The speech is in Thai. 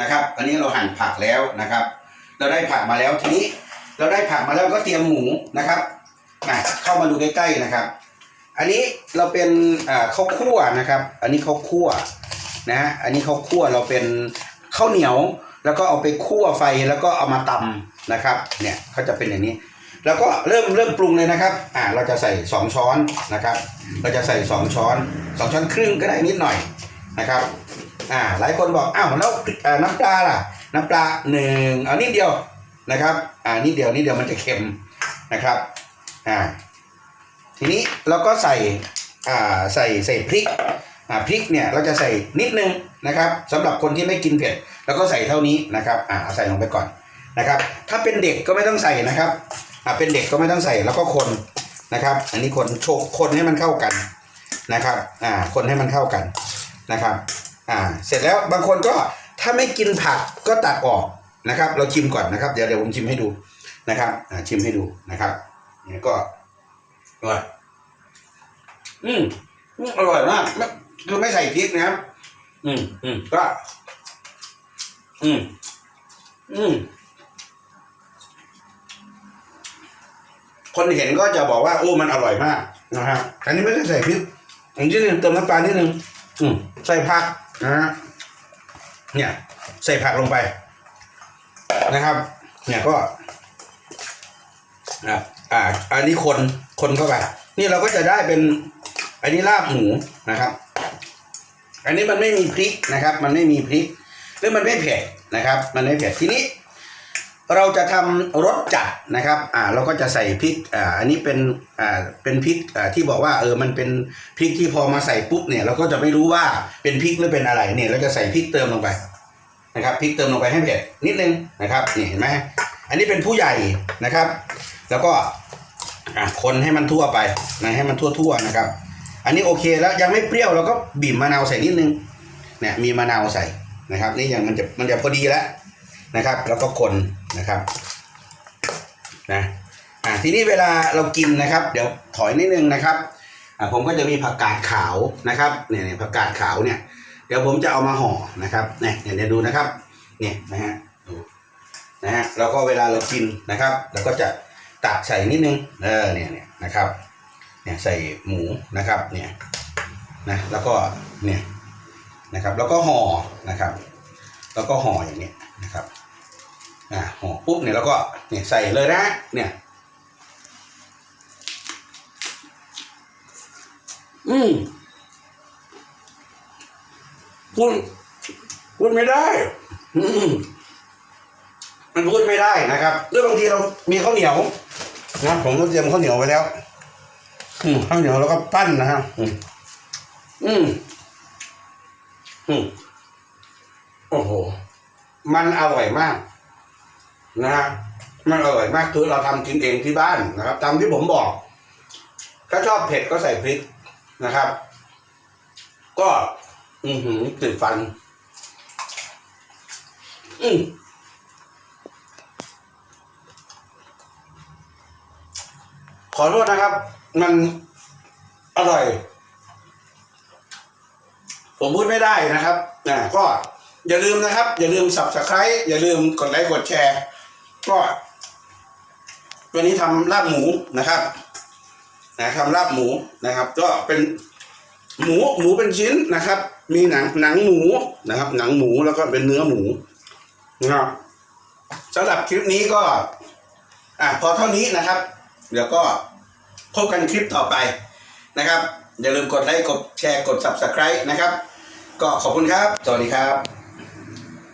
นะครับ อันนี้เราหั่นผักแล้วนะครับ เราได้ผักมาแล้วทีนี้ เราได้ผักมาแล้วก็เตรียมหมูนะครับอะเข้ามาดูใกล้ๆนะครับ อันนี้เราเป็นอ่าข้าวคั่วนะครับ อันนี้ข้าวคั่วนะฮะอันนี้ข้าวคั่วเราเป็นข้าวเหนียว แล้วก็เอาไปคั่วไฟแล้วก็เอามาตำนะครับ เนี่ยเขาจะเป็นอย่างนี้ แล้วก็เริ่มเริ่มปรุงเลยนะครับ อ่าเราจะใส่สองช้อนนะครับ เราจะใส่สองช้อนสองช้อนครึ่งก็ได้นิดหน่อยนะครับ อ่าหลายคนบอกอ้าวแล้วน้ำปลาล่ะ น้ำปลาหนึ่งเอานิดเดียวนะครับ อ่านิดเดียวนิดเดียวมันจะเค็มนะครับอ่าทีนี้เราก็ใส่อ่าใส่ใส่พริกอ่าพริกเนี่ยเราจะใส่นิดนึงนะครับสำหรับคนที่ไม่กินเผ็ดแล้วก็ใส่เท่านี้นะครับอ่าเอาใส่ลงไปก่อนนะครับ ถ้าเป็นเด็กก็ไม่ต้องใส่นะครับอ่าเป็นเด็กก็ไม่ต้องใส่แล้วก็คนนะครับ อันนี้คนโชกคนให้มันเข้ากันนะครับอ่าคนให้มันเข้ากันนะครับ อ่าเสร็จแล้วบางคนก็ถ้าไม่กินผักก็ตัดออกนะครับ เราชิมก่อนนะครับ เดี๋ยวเดี๋ยวผมชิมให้ดูนะครับอ่าชิมให้ดูนะครับเนี่ยก็ว่าอืมอืมอร่อยมากไม่คือไม่ใส่พริกนะครับ อืมอืมก็ อืมอืมคนเห็นก็จะบอกว่าโอ้มันอร่อยมากนะฮะอันนี้ไม่ได้ใส่พริกอันนี้เติมน้ำปลานิดนึง อืมใส่ผัก นะฮะเนี่ยใส่ผักลงไปนะครับ เนี่ยก็อ่าอ่า อันนี้คนคนเข้าไปนี่เราก็จะได้เป็น อันนี้ลาบหมูนะครับ อันนี้มันไม่มีพริกนะครับ มันไม่มีพริกหรือมันไม่เผ็ดนะครับ มันไม่เผ็ดทีนี้ เราจะทำรสจัดนะครับอ่าเราก็จะใส่พริกอ่าอันนี้เป็นอ่าเป็นพริกอ่าที่บอกว่าเออมันเป็นพริกที่พอมาใส่ปุ๊บเนี่ยเราก็จะไม่รู้ว่าเป็นพริกหรือเป็นอะไรเนี่ยเราจะใส่พริกเติมลงไปนะครับพริกเติมลงไปให้เผ็ดนิดนึงนะครับนี่เห็นไหมอันนี้เป็นผู้ใหญ่นะครับ แล้วก็อะคนให้มันทั่วไปนะให้มันทั่วๆนะครับ อันนี้โอเคแล้วยังไม่เปรี้ยวเราก็บีบมะนาวใส่นิดนึงเนี่ยมีมะนาวใส่นะครับ นี่ยังมันจะมันจะพอดีแล้วนะครับ แล้วก็คน นะครับนะอ่าทีนี้เวลาเรากินนะครับ เดี๋ยวถอยนิดนึงนะครับอ่าผมก็จะมีผักกาดขาวนะครับเนี่ยเนี่ยผักกาดขาวเนี่ย เดี๋ยวผมจะเอามาห่อนะครับเนี่ยเดี๋ยวดูนะครับเนี่ยนะฮะดูนะฮะแล้วก็เวลาเรากินนะครับเราก็จะตักใส่นิดนึงเออเนี่ยเนี่ยนะครับเนี่ยใส่หมูนะครับเนี่ยนะแล้วก็เนี่ยนะครับแล้วก็ห่อนะครับ แล้วก็ห่ออย่างนี้นะครับ อ่าห่อปุ๊บเนี่ยแล้วก็เนี่ยใส่เลยนะเนี่ยอืมพูดพูดไม่ได้ อืมมันพูดไม่ได้นะครับหรือบางทีเรามีข้าวเหนียวนะผมก็เตรียมข้าวเหนียวไว้แล้ว อืมข้าวเหนียวแล้วก็ปั้นนะฮะอืมอืมอืมโอ้โห มันอร่อยมาก นะฮะมันอร่อยมากคือเราทำกินเองที่บ้านนะครับตามที่ผมบอก ถ้าชอบเผ็ดก็ใส่พริกนะครับ ก็ อือหือติดฟัน อืขอโทษนะครับ มันอร่อย ผมพูดไม่ได้นะครับนะก็อย่าลืมนะครับ อย่าลืม subscribe อย่าลืมกดไลค์กดแชร์ ก็วันนี้ทำลาบหมูนะครับนะทำลาบหมูนะครับ ก็เป็นหมูหมูเป็นชิ้นนะครับ มีหนังหนังหมูนะครับ หนังหมูแล้วก็เป็นเนื้อหมูนะครับสำหรับคลิปนี้ก็อะพอเท่านี้นะครับ เดี๋ยวก็พบกันคลิปต่อไปนะครับ อย่าลืมกดไลค์กดแชร์กด subscribe นะครับ ก็ขอบคุณครับ สวัสดีครับ